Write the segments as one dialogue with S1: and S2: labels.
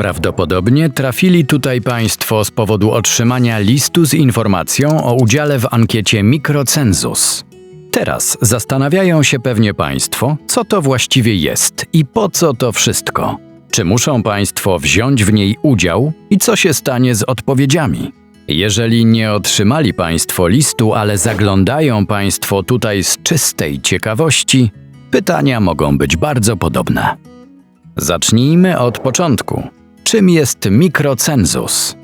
S1: Prawdopodobnie trafili tutaj Państwo z powodu otrzymania listu z informacją o udziale w ankiecie Mikrocenzus. Teraz zastanawiają się pewnie Państwo, co to właściwie jest i po co to wszystko. Czy muszą Państwo wziąć w niej udział i co się stanie z odpowiedziami? Jeżeli nie otrzymali Państwo listu, ale zaglądają Państwo tutaj z czystej ciekawości, pytania mogą być bardzo podobne. Zacznijmy od początku. Czym jest mikrocenzus?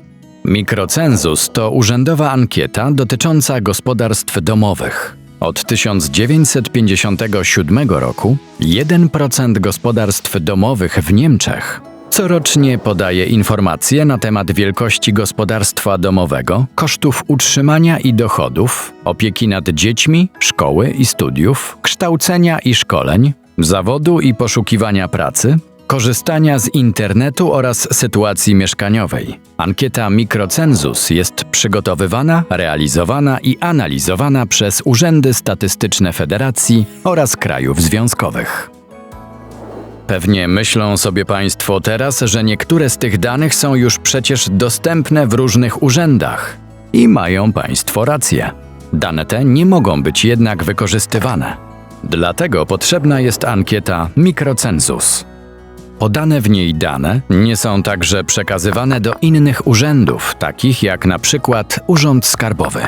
S1: Mikrocenzus to urzędowa ankieta dotycząca gospodarstw domowych. Od 1957 roku 1% gospodarstw domowych w Niemczech corocznie podaje informacje na temat wielkości gospodarstwa domowego, kosztów utrzymania i dochodów, opieki nad dziećmi, szkoły i studiów, kształcenia i szkoleń, zawodu i poszukiwania pracy, korzystania z internetu oraz sytuacji mieszkaniowej. Ankieta Mikrocenzus jest przygotowywana, realizowana i analizowana przez Urzędy Statystyczne Federacji oraz krajów związkowych. Pewnie myślą sobie Państwo teraz, że niektóre z tych danych są już przecież dostępne w różnych urzędach. I mają Państwo rację. Dane te nie mogą być jednak wykorzystywane. Dlatego potrzebna jest ankieta Mikrocenzus. Podane w niej dane nie są także przekazywane do innych urzędów, takich jak na przykład Urząd Skarbowy.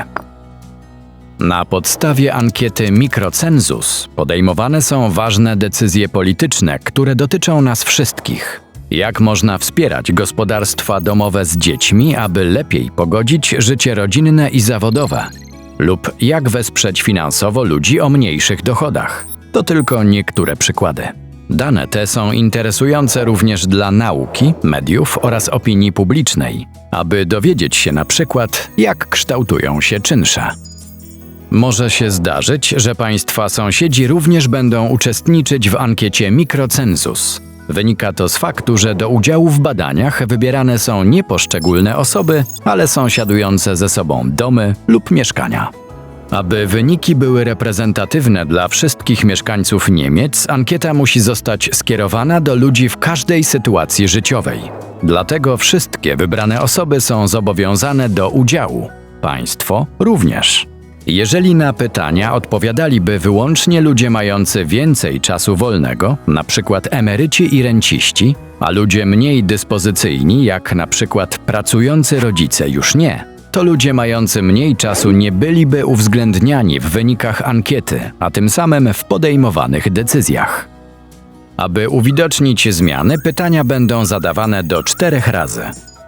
S1: Na podstawie ankiety Mikrocenzus podejmowane są ważne decyzje polityczne, które dotyczą nas wszystkich. Jak można wspierać gospodarstwa domowe z dziećmi, aby lepiej pogodzić życie rodzinne i zawodowe? Lub jak wesprzeć finansowo ludzi o mniejszych dochodach? To tylko niektóre przykłady. Dane te są interesujące również dla nauki, mediów oraz opinii publicznej, aby dowiedzieć się na przykład, jak kształtują się czynsze. Może się zdarzyć, że Państwa sąsiedzi również będą uczestniczyć w ankiecie Mikrocenzus. Wynika to z faktu, że do udziału w badaniach wybierane są nie poszczególne osoby, ale sąsiadujące ze sobą domy lub mieszkania. Aby wyniki były reprezentatywne dla wszystkich mieszkańców Niemiec, ankieta musi zostać skierowana do ludzi w każdej sytuacji życiowej. Dlatego wszystkie wybrane osoby są zobowiązane do udziału. Państwo również. Jeżeli na pytania odpowiadaliby wyłącznie ludzie mający więcej czasu wolnego, przykład emeryci i renciści, a ludzie mniej dyspozycyjni, jak przykład pracujący rodzice, już nie, to ludzie mający mniej czasu nie byliby uwzględniani w wynikach ankiety, a tym samym w podejmowanych decyzjach. Aby uwidocznić zmiany, pytania będą zadawane do czterech razy.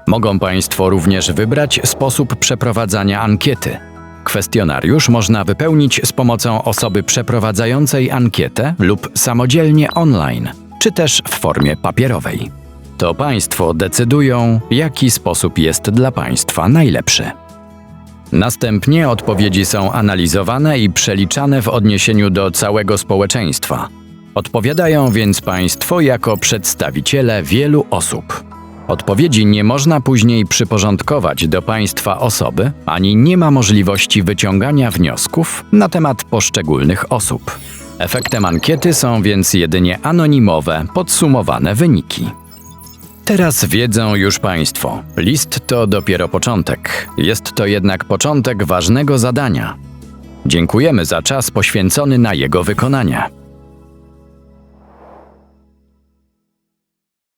S1: Mogą Państwo również wybrać sposób przeprowadzania ankiety. Kwestionariusz można wypełnić z pomocą osoby przeprowadzającej ankietę lub samodzielnie online, czy też w formie papierowej. To Państwo decydują, jaki sposób jest dla Państwa najlepszy. Następnie odpowiedzi są analizowane i przeliczane w odniesieniu do całego społeczeństwa. Odpowiadają więc Państwo jako przedstawiciele wielu osób. Odpowiedzi nie można później przyporządkować do Państwa osoby, ani nie ma możliwości wyciągania wniosków na temat poszczególnych osób. Efektem ankiety są więc jedynie anonimowe, podsumowane wyniki. Teraz wiedzą już Państwo. List to dopiero początek. Jest to jednak początek ważnego zadania. Dziękujemy za czas poświęcony na jego wykonanie.